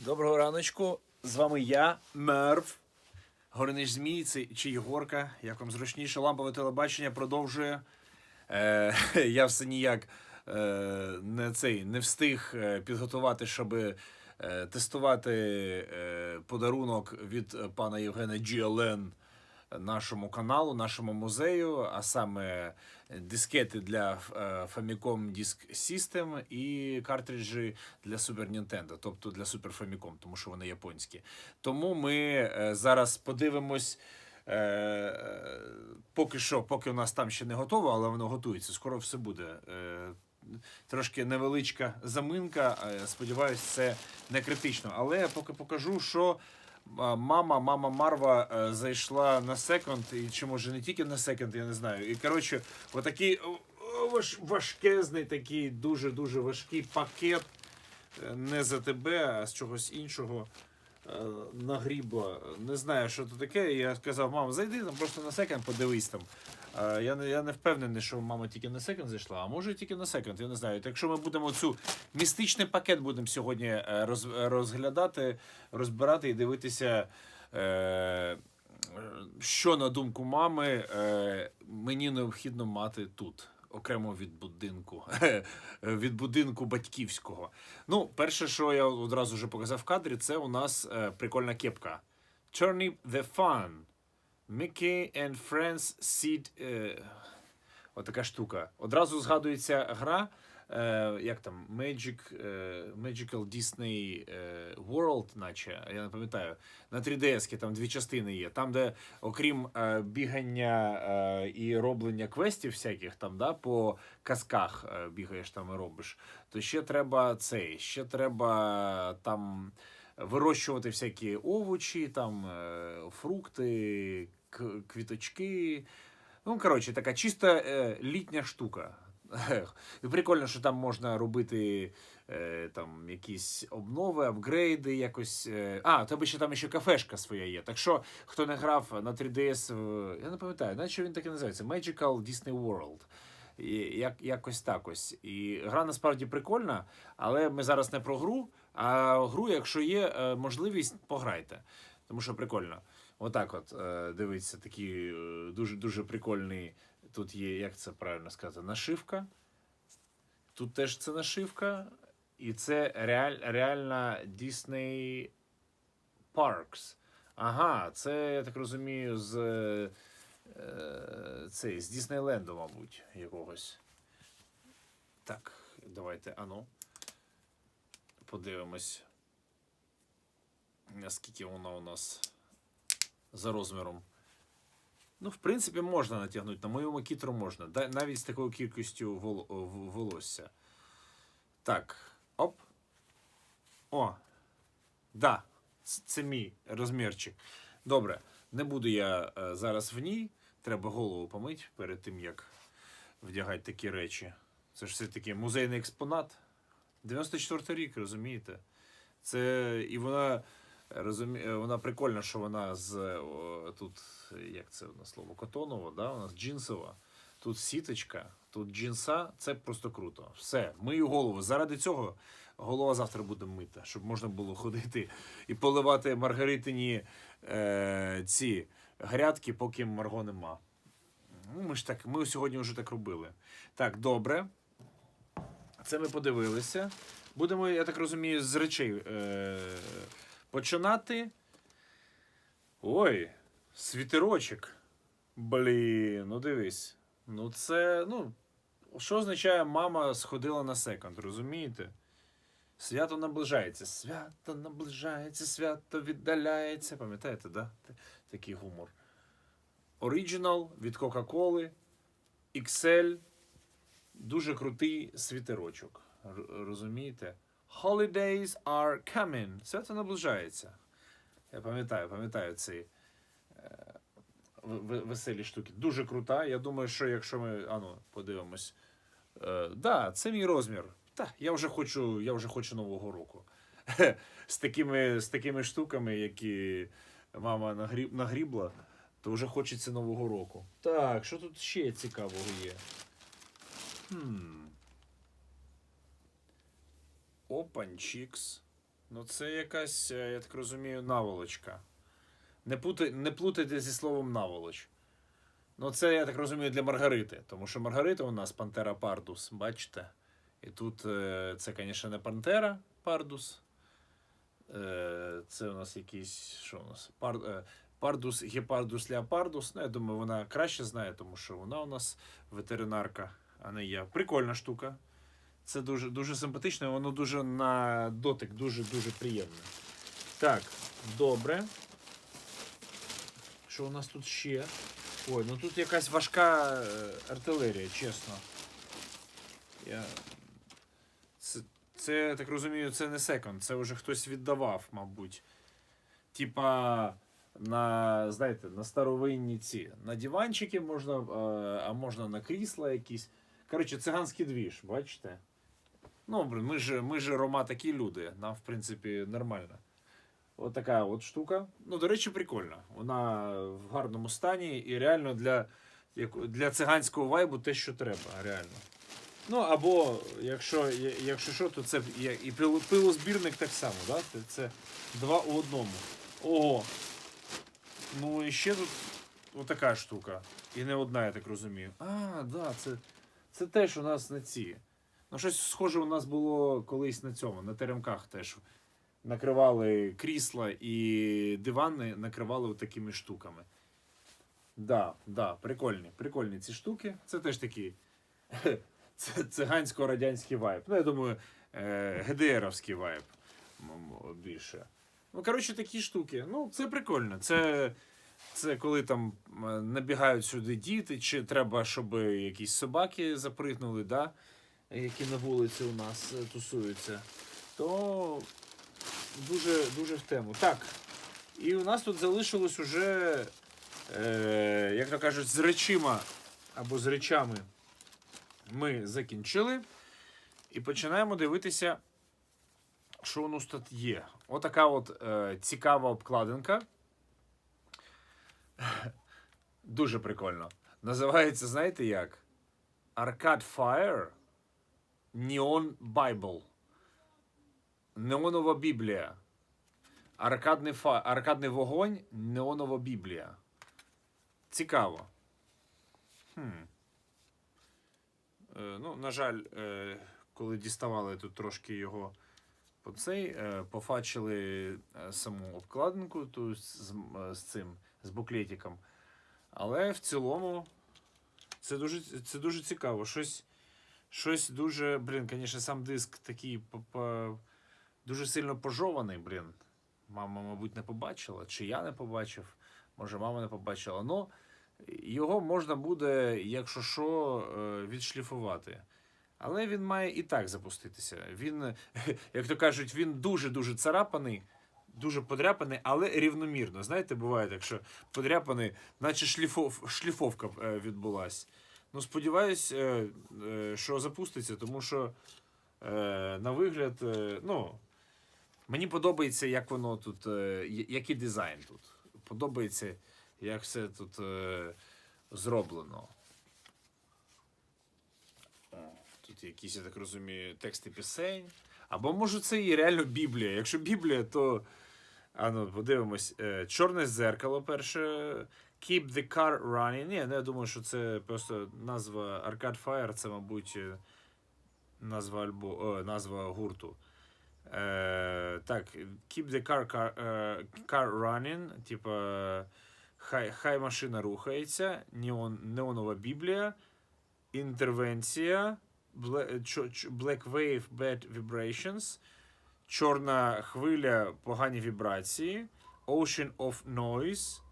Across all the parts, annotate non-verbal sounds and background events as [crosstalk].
Доброго раночку. З вами я, Мерв. Горинич Змій чи Єгорка. Як вам зручніше, лампове телебачення продовжує. Е, [laughs] я все ніяк е, не, цей, не встиг е, підготувати, щоб е, тестувати е, подарунок від е, пана Євгена GLN нашому каналу, нашому музею, а саме дискети для е, Famicom Disk System і картриджі для Super Nintendo, тобто для Super Famicom, тому що вони японські. Тому ми е, зараз подивимось. Е, е, поки що, поки у нас там ще не готово, але воно готується. Скоро все буде. Е, трошки невеличка заминка. е, Сподіваюсь, це не критично. Але я поки покажу, що мама, мама Марва е, зайшла на секонд, і чи може не тільки на секонд, я не знаю. І коротше, отакий важ, важкезний, такий дуже дуже важкий пакет. е, Не за тебе, а з чогось іншого. нагріба. Не знаю, що це таке. Я сказав, мама, зайди там просто на секонд, подивись там. Е, Я не, я не впевнений, що мама тільки на секонд зайшла, а може тільки на секонд, я не знаю. Так що ми будемо цю містичний пакет будемо сьогодні е, роз, розглядати, розбирати і дивитися. Е, що на думку мами е, мені необхідно мати тут, окремо від будинку, [laughs] від будинку батьківського. Ну, перше, що я одразу вже показав в кадрі, це у нас е, прикольна кепка. Turnip the Fun. Mickey and Friends Seed. Е, отака штука. Одразу згадується гра. Е, як там Magic, е, Magical Disney е, World, наче я не пам'ятаю. На 3DS там дві частини є. Там, де окрім е, бігання е, і роблення квестів всяких, там, да, по казках е, бігаєш там і робиш, то ще треба цей, ще треба там вирощувати всякі овочі, там е, фрукти, квіточки. Ну, коротше, така чисто е, літня штука. [laughs] І прикольно, що там можна робити е, там якісь обнови, апгрейди, якось. Е. А, у тебе ще там ще кафешка своя є. Так що, хто не грав на 3DS, в- я не пам'ятаю, наче він так і називається Magical Disney World. І, як, якось так ось. І гра насправді прикольна, але ми зараз не про гру, а гру, якщо є е, можливість, пограйте. Тому що прикольно. Отак, от е, дивіться, такий е, дуже дуже прикольний. Тут є, як це правильно сказати, нашивка. Тут теж це нашивка. І це реаль, реальна Disney Parks. Ага, це, я так розумію, з, е, цей, з Діснейленду, мабуть, якогось. Так, давайте, ану. Подивимось. Наскільки вона у нас за розміром. Ну, в принципі, можна натягнути. На моєму кітру можна. Навіть з такою кількістю волосся. Так. Оп. О. Да. Це мій розмірчик. Добре. Не буду я е, зараз в ній. Треба голову помити перед тим, як вдягати такі речі. Це ж все-таки музейний експонат. 94 рік, розумієте? Це і вона розумі... е, вона прикольна, що вона з тут, як це на слово, котонова, да? у нас джинсова. Тут сіточка, тут джинса, це просто круто. Все, мию голову. Заради цього голова завтра буде мита, щоб можна було ходити і поливати маргаритині е, ці грядки, поки Марго нема. Ну, ми ж так, ми сьогодні вже так робили. Так, добре. Це ми подивилися. Будемо, я так розумію, з речей е, починати. Ой, світерочок. Блін, ну дивись. Ну це, ну, що означає мама сходила на секонд, розумієте? Свято наближається. Свято наближається, свято віддаляється. Пам'ятаєте, да? Такий гумор. Оригінал від Кока-Коли. XL. Дуже крутий світерочок. Розумієте? Holidays are coming. Свято наближається. Я пам'ятаю, пам'ятаю ці е, веселі штуки. Дуже крута. Я думаю, що якщо ми. Ану, подивимось. Е, да, це мій розмір. Та, я вже хочу, я вже хочу Нового року. [laughs] з, такими, з такими штуками, які мама нагріб, нагрібла, то вже хочеться Нового року. Так, що тут ще цікавого є? Хм. Опанчікс. Ну, це якась, е, я так розумію, наволочка. Не, путай, не плутайте зі словом наволоч. Ну, це, я так розумію, для Маргарити. Тому що Маргарита у нас Пантера Пардус, бачите? І тут е, це, звісно, не Пантера Пардус. Е, це у нас якийсь. Що у нас? Пар, Пардус, гепардус, леопардус. Ну, я думаю, вона краще знає, тому що вона у нас ветеринарка, а не я. Прикольна штука. Це дуже, дуже симпатично, воно дуже на дотик, дуже-дуже приємне. Так, добре. Що у нас тут ще? Ой, ну тут якась важка е, артилерія, чесно. Я... Це, це, так розумію, це не секонд, це вже хтось віддавав, мабуть. Типа на, знаєте, на старовинні ці. На диванчики можна, е, а можна на крісла якісь. Коротше, циганський двіж, бачите? Ну, блин, ми ж, ми ж Рома такі люди. Нам, в принципі, нормально. От така от штука. Ну, до речі, прикольна. Вона в гарному стані і реально для, для циганського вайбу те, що треба, реально. Ну, або, якщо, якщо що, то це і пилозбірник так само, да? Це два у одному. Ого. Ну і ще тут отака штука. І не одна, я так розумію. А, да, це, це теж у нас на ці. Ну, щось схоже у нас було колись на цьому, на теремках теж. Накривали крісла і дивани накривали такими штуками. Да, да, прикольні, прикольні ці штуки. Це теж такі [laughs] цигансько-радянський вайб. Ну, я думаю, е, ГДРовський вайб більше. Ну, коротше, такі штуки. Ну, це прикольно. Це, це коли там набігають сюди діти, чи треба, щоб якісь собаки запригнули, да? Які на вулиці у нас е, тусуються, то дуже, дуже в тему. Так. І у нас тут залишилось уже, е, як то кажуть, з речима або з речами ми закінчили. І починаємо дивитися, що у нас тут є. Отака от е, цікава обкладинка. Дуже прикольно. Називається, знаєте як? Arcade Fire Neon Bible. Неонова Біблія. Аркадний, фа... Аркадний вогонь, неонова Біблія. Цікаво. Хм. Е, ну, на жаль, е, коли діставали тут трошки його по цей, е, пофачили е, саму обкладинку ту з, з, з цим, з буклетиком. Але в цілому це дуже, це дуже цікаво. Щось, щось дуже, блін, звісно, сам диск такий дуже сильно пожований, блін. Мама, мабуть, не побачила, чи я не побачив. Може, мама не побачила. Ну, його можна буде, якщо що, е, відшліфувати. Але він має і так запуститися. Він, [laughs] як то кажуть, він дуже-дуже царапаний, дуже подряпаний, але рівномірно. Знаєте, буває так, що подряпаний, наче шліфов, шліфовка е, відбулась. Ну, сподіваюсь, е, е, що запуститься, тому що е, на вигляд, ну, мені подобається, як воно тут, який дизайн тут. Подобається, як все тут зроблено. Тут якісь, я так розумію, тексти пісень. Або може це і реально Біблія. Якщо Біблія, то. А ну, подивимось. Чорне зеркало перше. Keep the car running. Ні, ну, я думаю, що це просто назва Arcade Fire, це, мабуть, е, назва, альбо, о, назва гурту. Е, так, keep the car, car, е, car running. Типа, хай, хай машина рухається. Неон, неонова Біблія. Інтервенція. Black Wave Bad Vibrations. Чорна хвиля, погані вібрації. Ocean of Noise.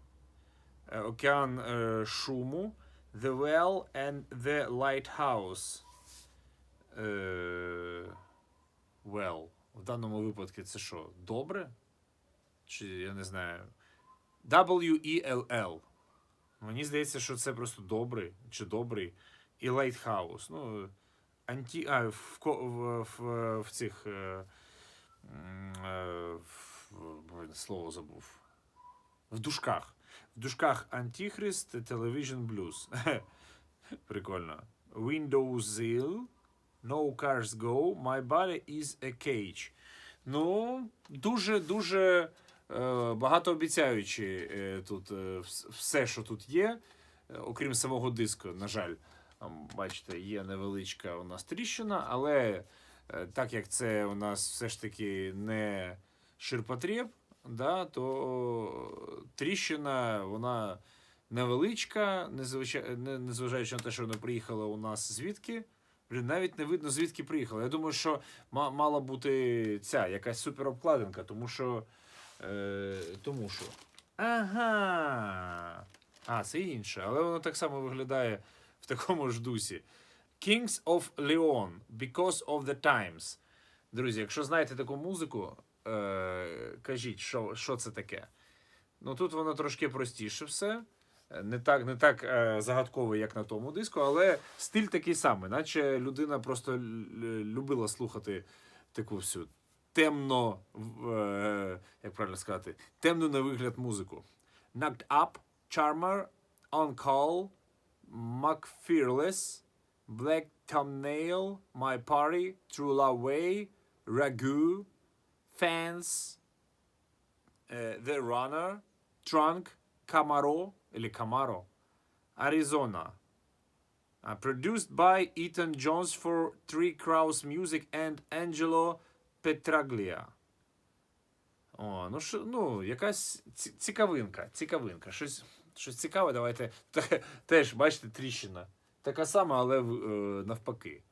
Е, Океан е, шуму. The Well and the Lighthouse. Е, well. В даному випадку це що? Добре? Чи я не знаю. W-E-L-L. Мені здається, що це просто добрий чи добрий. І Lighthouse. Ну, анті... а, в, в, в, в цих. Е, е, в, слово забув. В дужках. В дужках Антихрист, Television Blues. [laughs] Прикольно. Windows Zeal, No Cars Go, My Body is a Cage. Ну, дуже дуже е, багатообіцяючі е, тут е, все, що тут є, е, окрім самого диску, на жаль. Бачите, є невеличка у нас тріщина, але е, так як це у нас все ж таки не ширпотреб, да, то тріщина вона невеличка, незважаючи на те, що вона приїхала у нас звідки. Блін, навіть не видно, звідки приїхала. Я думаю, що мала бути ця якась суперобкладинка, тому що. Е, тому що. Ага. А, це інше, але воно так само виглядає в такому ж дусі. Kings of Leon, Because of the Times. Друзі, якщо знаєте таку музику, е, кажіть, що, що це таке. Ну тут воно трошки простіше все. Е, Не так, не так е, загадково, як на тому диску, але стиль такий самий, наче людина просто любила слухати таку всю темно, е, як правильно сказати, темну на вигляд музику. Knocked Up, Charmer, On Call, McFearless, Black Thumbnail, My Party, True Love Way, Ragu, Fans, е, The Runner, Trunk, Camaro, или Camaro, Arizona. Uh, produced by Ethan Jones for Three Crows Music and Angelo Petraglia. О, ну, що, ну якась цікавинка, цікавинка. Щось, щось цікаве, давайте. [laughs] Теж, бачите, тріщина. Така сама, але е, навпаки.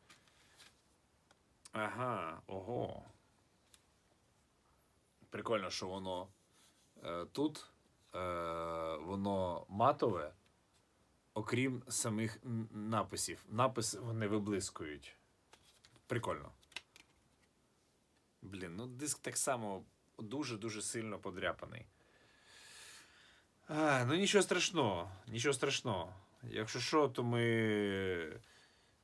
Ага, ого. Прикольно, що воно е, тут е, воно матове, окрім самих написів. Написи вони виблискують. Прикольно. Блін, ну диск так само дуже-дуже сильно подряпаний. А, ну нічого страшного, нічого страшного. Якщо що, то ми.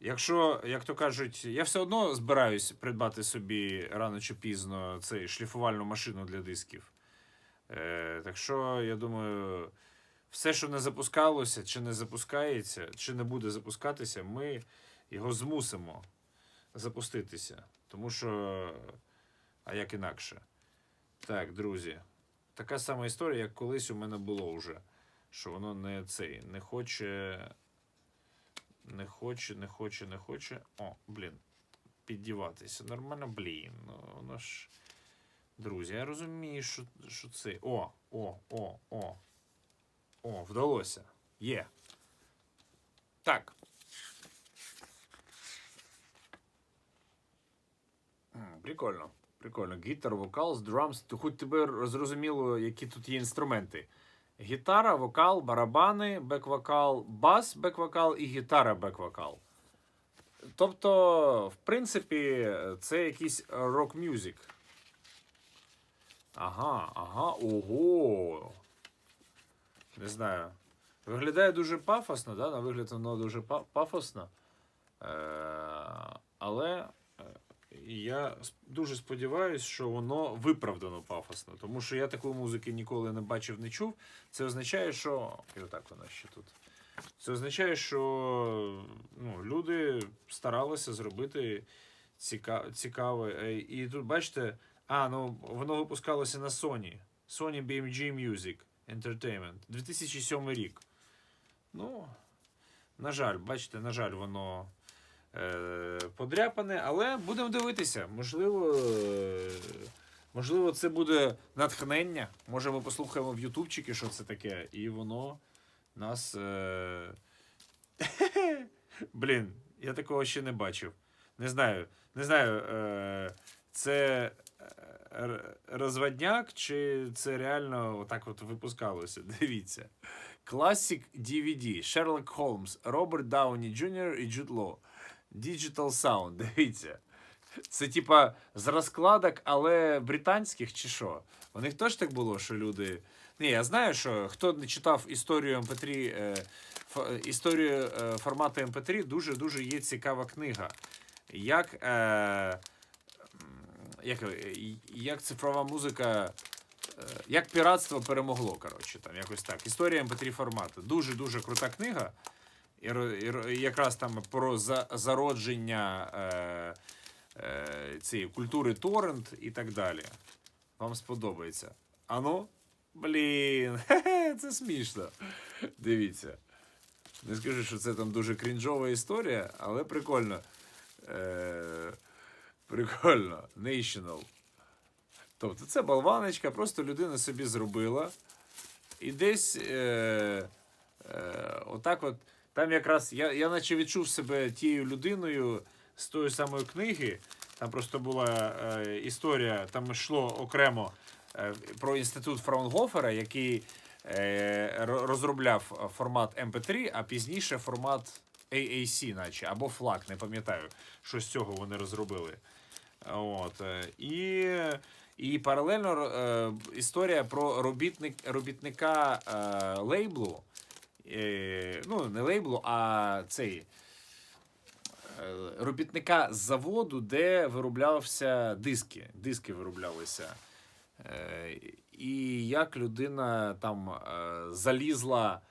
Якщо, як то кажуть, я все одно збираюсь придбати собі рано чи пізно цей шліфувальну машину для дисків. Е, так що, я думаю, все, що не запускалося, чи не запускається, чи не буде запускатися, ми його змусимо запуститися. Тому що, а як інакше? Так, друзі, така сама історія, як колись у мене було вже. Що воно не цей, не хоче. Не хоче, не хоче, не хоче. О, блін. Піддіватися. Нормально, блін. Ну, воно ж. Друзі, я розумію, що, що це. О, о, о, о. О, вдалося. Є. Так. Прикольно. Прикольно. Гітар, вокал, драмс. Хоч тебе зрозуміло, які тут є інструменти. Гітара, вокал, барабани, бек-вокал, бас, бек-вокал і гітара бек-вокал. Тобто, в принципі, це якийсь рок-мюзик. Ага, ага, ого. Не знаю. Виглядає дуже пафосно, да? на вигляд воно дуже па- пафосно. Е- але е, я дуже сподіваюся, що воно виправдано пафосно. Тому що я такої музики ніколи не бачив, не чув. Це означає, що. І отак воно ще тут. Це означає, що ну, люди старалися зробити ціка... цікаве. Е, І тут, бачите, а, ну воно випускалося на Sony. Sony BMG Music Entertainment. 2007 рік. Ну, на жаль, бачите, на жаль, воно подряпане, але будемо дивитися. Можливо, е, можливо, це буде натхнення. Може, ми послухаємо в Ютубчики, що це таке, і воно нас. Е... [laughs] Блін, я такого ще не бачив. Не знаю, не знаю, е... це е, розводняк, чи це реально отак от випускалося. [laughs] Дивіться. Classic DVD. Шерлок Холмс, Роберт Дауні Джр. і Джуд Ло. Digital Sound. [laughs] Дивіться. Це типа з розкладок, але британських чи що? У них теж так було, що люди. Ні, я знаю, що хто не читав історію MP3, е, ф- історію е, формату MP3, дуже дуже є цікава книга. Як, е, як, е, як цифрова музика е, як піратство перемогло, коротше, там якось так. Історія MP3 формату. Дуже дуже крута книга. І, і якраз там про за, зародження е, е, цієї культури торрент і так далі. Вам сподобається. Ану? Блін, [laughs] це смішно. Дивіться. Не скажу, що це там дуже крінжова історія, але прикольно. Е, прикольно. National. Тобто це болваночка, просто людина собі зробила. І десь е, е, отак от. Там якраз я, я наче відчув себе тією людиною з тої самої книги. Там просто була е, історія, там йшло окремо е, про інститут Фраунгофера, який е, розробляв формат MP3, а пізніше формат AAC, наче, або FLAC, не пам'ятаю, що з цього вони розробили. От, е, і, і паралельно е, історія про робітник, робітника е, лейблу. Е, ну, не лейблу, а цей е, робітника з заводу, де вироблявся диски. Диски вироблялися. Е, і як людина там залізла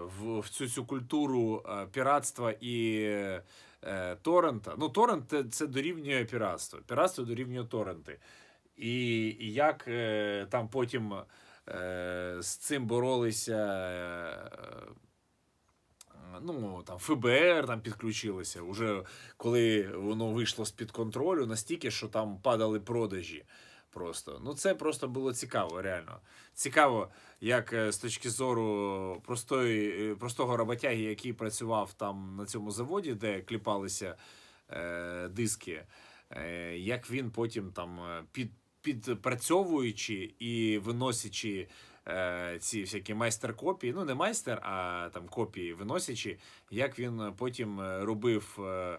в, цю, цю культуру піратства і е, торрента. Ну, торрент це, дорівнює піратство. Піратство дорівнює торренти. І, як там потім з цим боролися. Е, Ну, там ФБР там підключилося, уже коли воно вийшло з-під контролю, настільки, що там падали продажі. Просто. Ну, це просто було цікаво, реально. Цікаво, як е, з точки зору простої, е, простого роботяги, який працював там на цьому заводі, де кліпалися е, диски, е, як він потім там е, під, підпрацьовуючи і виносячи е, ці всякі майстер-копії, ну не майстер, а там копії виносячи, як він потім е, робив, е,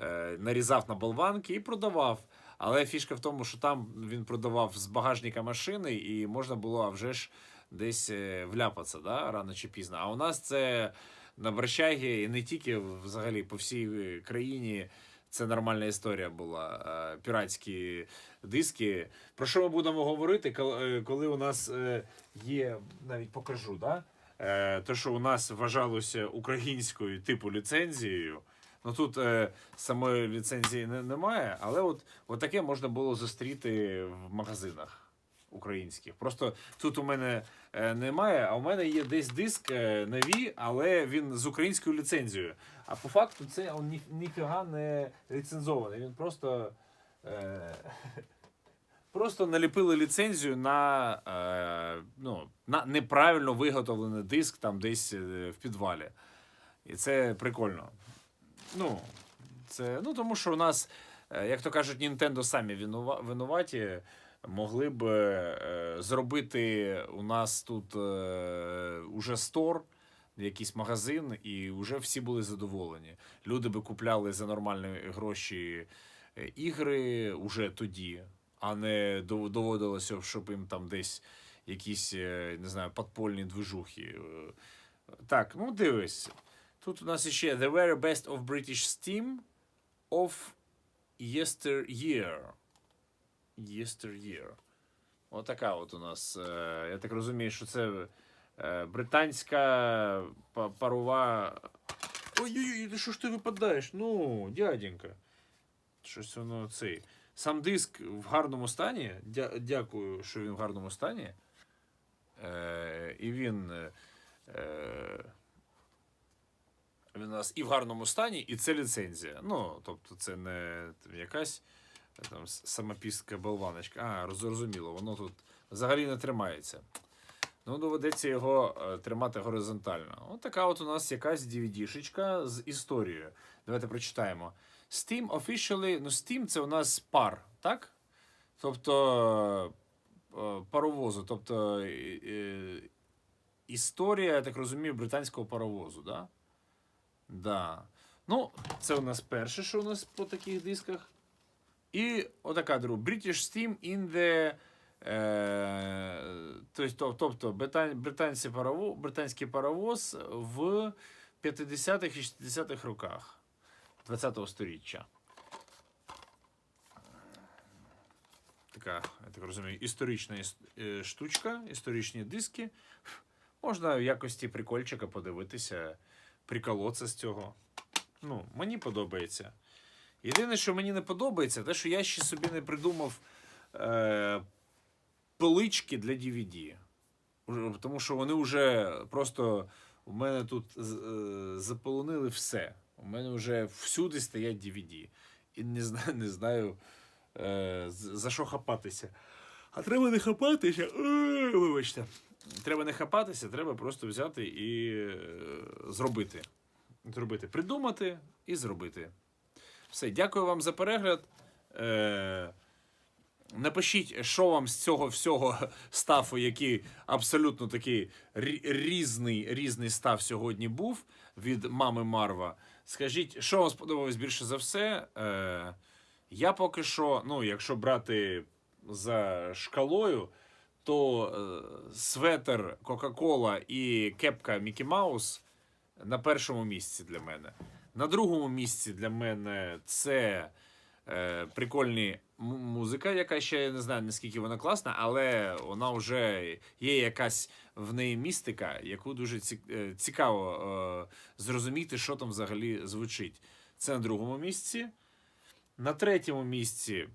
е, нарізав на болванки і продавав. Але фішка в тому, що там він продавав з багажника машини, і можна було а вже ж десь е, вляпатися, да, рано чи пізно. А у нас це на Брещагі і не тільки взагалі по всій е, країні. Це нормальна історія була. е, Піратські диски. Про що ми будемо говорити, е, коли у нас е, є, навіть покажу, да? Те, що у нас вважалося українською типу ліцензією. Ну тут е, самої ліцензії не, немає, але от, от таке можна було зустріти в магазинах українських. Просто тут у мене е, немає, а у мене є десь диск е, нові, але він з українською ліцензією. А по факту це он ні, ніфіга не ліцензований. Він просто. Е, [laughs] Просто наліпили ліцензію на, е, ну, на неправильно виготовлений диск там десь е, в підвалі. І це прикольно. Ну, це, ну тому що у нас, як то кажуть, Nintendo самі винува- винуваті. Могли б е, зробити у нас тут е, уже стор, якийсь магазин, і вже всі були задоволені. Люди би купляли за нормальні гроші е, ігри уже тоді, а не дов- доводилося, щоб їм там десь якісь, е, не знаю, подпольні движухи. е. Так, ну дивись. Тут у нас ще The very best of British Steam of yesteryear. Yesteryear. Отака от у нас. е, Я так розумію, що це е, британська парова. Ой-ой-ой, ти що ж ти випадаєш? Ну, дяденька. Щось воно цей. Сам диск в гарному стані. Дя- Дякую, що він в гарному стані. Е, і він. е, Е, він у нас і в гарному стані, і це ліцензія. Ну, тобто, це не якась там самопістка болваночка. А, зрозуміло, воно тут взагалі не тримається. Ну, доведеться його е, тримати горизонтально. От така от у нас якась DVD-шечка з історією. Давайте прочитаємо. Steam officially, ну, Steam це у нас пар, так? Тобто е, паровозу. Тобто е, е, історія, я так розумію, британського паровозу, да? Да. Ну, це у нас перше, що у нас по таких дисках. І отака друга. British Steam in the. Е, тобто, тобто британ, британці парово, британський паровоз в 50-х і 60-х роках 20-го сторіччя. Така, я так розумію, історична е, штучка, історичні диски. Можна в якості прикольчика подивитися, приколоться з цього. Ну, мені подобається. Єдине, що мені не подобається, те, що я ще собі не придумав е, полички для DVD. Тому що вони вже просто у мене тут е, заполонили все. У мене вже всюди стоять DVD. І не знаю, [laughs] не знаю е, за що хапатися. А треба не хапатися. Е, Вибачте. Треба не хапатися, треба просто взяти і е, зробити. Зробити. Придумати і зробити. Все, дякую вам за перегляд. Е, напишіть, що вам з цього всього [laughs] стафу, який абсолютно такий різний, різний став сьогодні був від мами Марва. Скажіть, що вам сподобалось більше за все? Е, я поки що, ну, якщо брати за шкалою, то е, светер Кока-Кола і кепка Мікі Маус на першому місці для мене. На другому місці для мене це е, прикольні музика, яка ще я не знаю наскільки вона класна, але вона вже є якась в неї містика, яку дуже е, цікаво е, зрозуміти, що там взагалі звучить. Це на другому місці. На третьому місці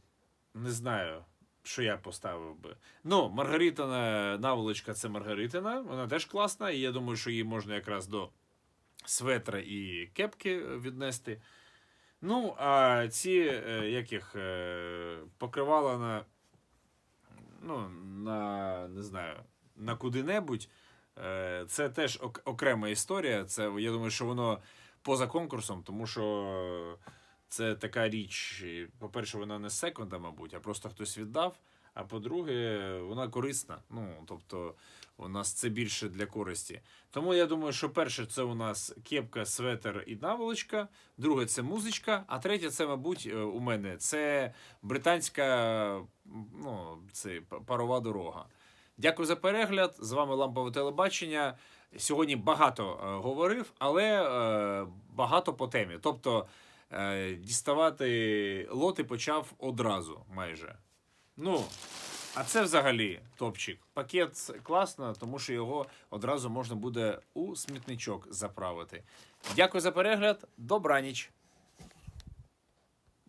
не знаю, що я поставив би. Ну, Маргаритина наволочка це Маргаритина. Вона теж класна, і я думаю, що її можна якраз до светра і кепки віднести. Ну, а ці, е, як їх, е, покривала на, ну, на, не знаю, на куди-небудь. Е, Це теж окрема історія. Це, я думаю, що воно поза конкурсом, тому що це така річ. По-перше, вона не секунда, мабуть, а просто хтось віддав. А по-друге, вона корисна. Ну, тобто, у нас це більше для користі. Тому я думаю, що перше це у нас кепка, светер і наволочка, друге це музичка, а третє це, мабуть, е, у мене це британська ну, це парова дорога. Дякую за перегляд. З вами Лампове телебачення. Сьогодні багато е, говорив, але е, багато по темі. Тобто діставати лоти почав одразу майже. Ну, а це взагалі топчик. Пакет класно, тому що його одразу можна буде у смітничок заправити. Дякую за перегляд. Добраніч.